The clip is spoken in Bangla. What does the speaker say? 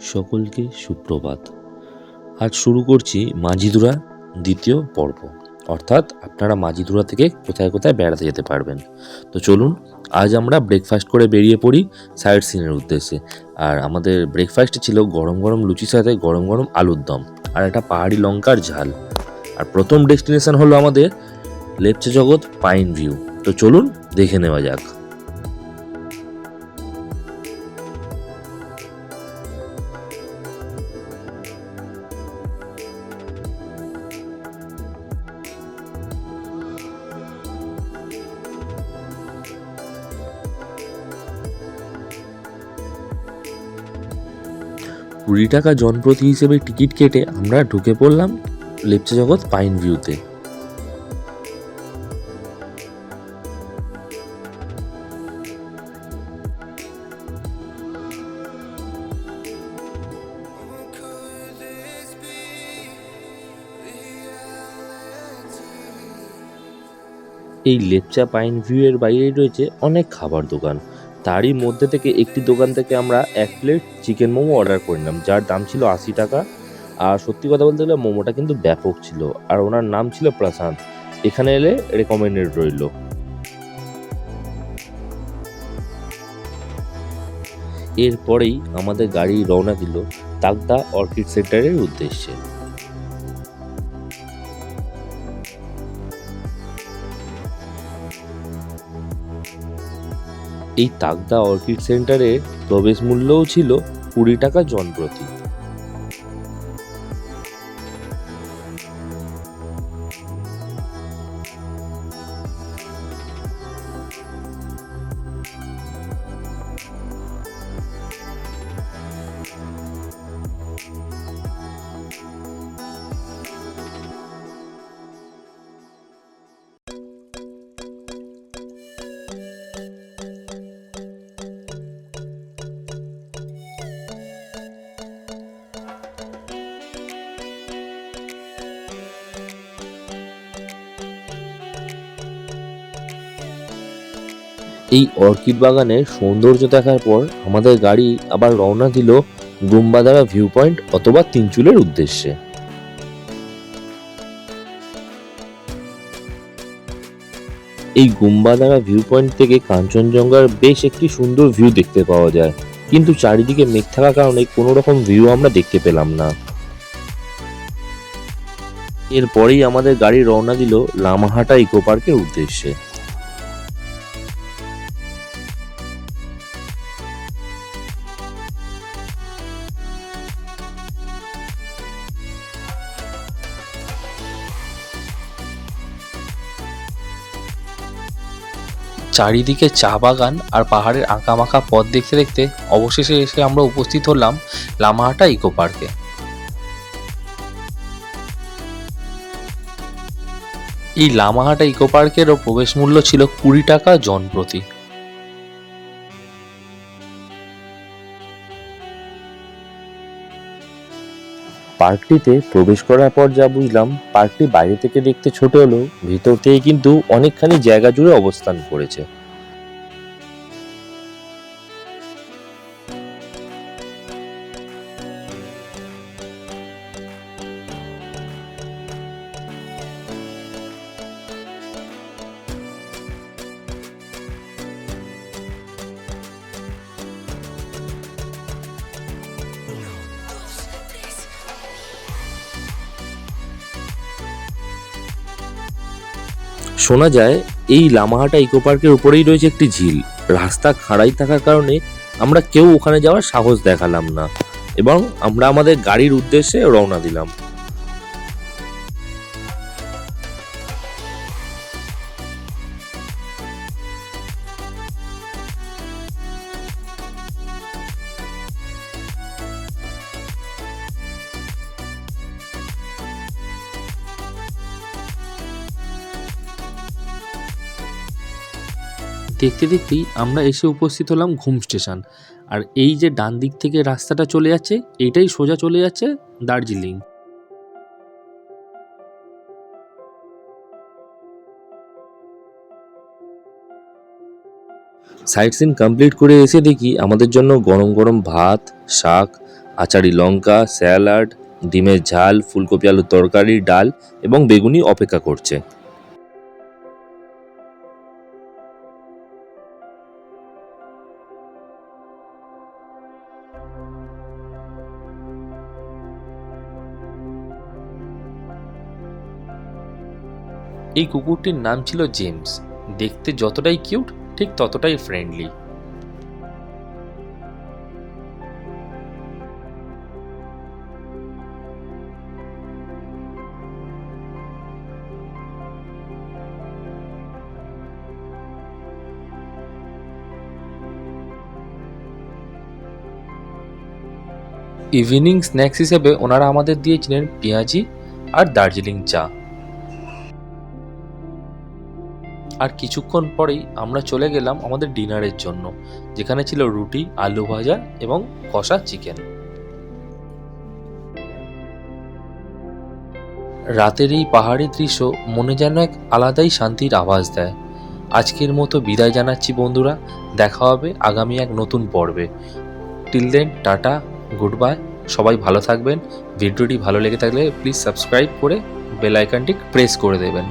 সকলকে সুপ্রভাত। আজ শুরু করছি মাঝিদুরা দ্বিতীয় পর্ব। অর্থাৎ আপনারা মাঝিদুরা থেকে কোথায় কোথায় বেড়াতে যেতে পারবেন। তো চলুন, আজ আমরা ব্রেকফাস্ট করে বেরিয়ে পড়ি সাইড সিনের উদ্দেশ্যে। আর আমাদের ব্রেকফাস্টে ছিল গরম গরম লুচির সাথে গরম গরম আলুর দম আর একটা পাহাড়ি লঙ্কার ঝাল। আর প্রথম ডেস্টিনেশন হলো আমাদের লেপচা জগৎ পাইন ভিউ তো চলুন, দেখে নেওয়া যাক। কুড়ি টাকা জনপ্রতি হিসেবে টিকিট কেটে আমরা ঢুকে পড়লাম লেপচা জগৎ পাইন ভিউতে। এই লেপচা পাইন ভিউয়ের বাইরে রয়েছে অনেক খাবার দোকান। তারই মধ্যে থেকে একটি দোকান থেকে আমরা এক প্লেট চিকেন মোমো অর্ডার করে নিলাম, যার দাম ছিল আশি টাকা। আর সত্যি কথা বলতে গেলে মোমোটা কিন্তু ব্যাপক ছিল, আর ওনার নাম ছিল প্রশান্ত। এখানে এলে রেকমেন্ডেড রইল। এরপরেই আমাদের গাড়ি রওনা দিল তাগদা অর্কিড সেন্টারের উদ্দেশ্যে। এই তাগদা অর্কিড সেন্টারের প্রবেশ মূল্যও ছিল কুড়ি টাকা জনপ্রতি। এই অর্কিড বাগানের সৌন্দর্য দেখার পর আমাদের গাড়ি আবার রওনা দিল গুম্বাদারা ভিউ পয়েন্ট অথবা তিনচুলের উদ্দেশ্যে। এই গুম্বাদারা ভিউ পয়েন্ট থেকে কাঞ্চনজঙ্ঘার বেশ একটি সুন্দর ভিউ দেখতে পাওয়া যায়। কিন্তু চারিদিকে মেঘ থাকার কারণে কোনো রকম ভিউ আমরা দেখতে পেলাম না। এরপরেই আমাদের গাড়ি রওনা দিল লামাহাটা ইকো পার্কের উদ্দেশ্যে। চারিদিকে চা বাগান আর পাহাড়ের আঁকামাঁকা পথ দেখতে দেখতে অবশেষে এসে আমরা উপস্থিত হলাম লামাহাটা ইকো পার্কে। এই লামাহাটা ইকো পার্কেরও প্রবেশ মূল্য ছিল কুড়ি টাকা জন প্রতি। পার্কটিতে প্রবেশ করার পর যা বুঝলাম, পার্কটি বাইরে থেকে দেখতে ছোট হলেও ভিতর থেকে কিন্তু অনেকখানি জায়গা জুড়ে অবস্থান করেছে। শোনা যায়, এই লামাহাটা ইকো পার্কের উপরেই রয়েছে একটি ঝিল। রাস্তা খাড়াই থাকার কারণে আমরা কেউ ওখানে যাওয়ার সাহস দেখালাম না এবং আমরা আমাদের গাড়ির উদ্দেশ্যে রওনা দিলাম। দেখতে দেখতেই আমরা এসে উপস্থিত হলাম ঘুম স্টেশন। আর এই যে ডান দিক থেকে রাস্তাটা চলে যাচ্ছে, এইটাই সোজা চলে যাচ্ছে দার্জিলিং। সাইট সিন কমপ্লিট করে এসে দেখি আমাদের জন্য গরম গরম ভাত, শাক, আচারি লঙ্কা, স্যালাড, ডিমের ঝাল, ফুলকপি আলুর তরকারি, ডাল এবং বেগুনি অপেক্ষা করছে। এই কুকুরটির নাম ছিল জেমস। দেখতে যতটাই কিউট ঠিক ততটাই ফ্রেন্ডলি ইভিনিং স্ন্যাক্স হিসেবে ওনারা আমাদের দিয়েছিলেন পেঁয়াজি আর দার্জিলিং চা। আর কিছুক্ষণ পরেই আমরা চলে গেলাম আমাদের ডিনারের জন্য, যেখানে ছিল রুটি, আলু ভাজা এবং কষা চিকেন। রাতের এই পাহাড়ি দৃশ্য মনে যেন এক আলাদাই শান্তির আভাস দেয়। আজকের মতো বিদায় জানাচ্ছি বন্ধুরা, দেখা হবে আগামী এক নতুন পর্বে। Till then tata. Good bye সবাই ভালো থাকবেন। ভিডিওটি ভালো লেগে থাকলে প্লিজ সাবস্ক্রাইব করে বেল আইকনটি প্রেস করে দেবেন।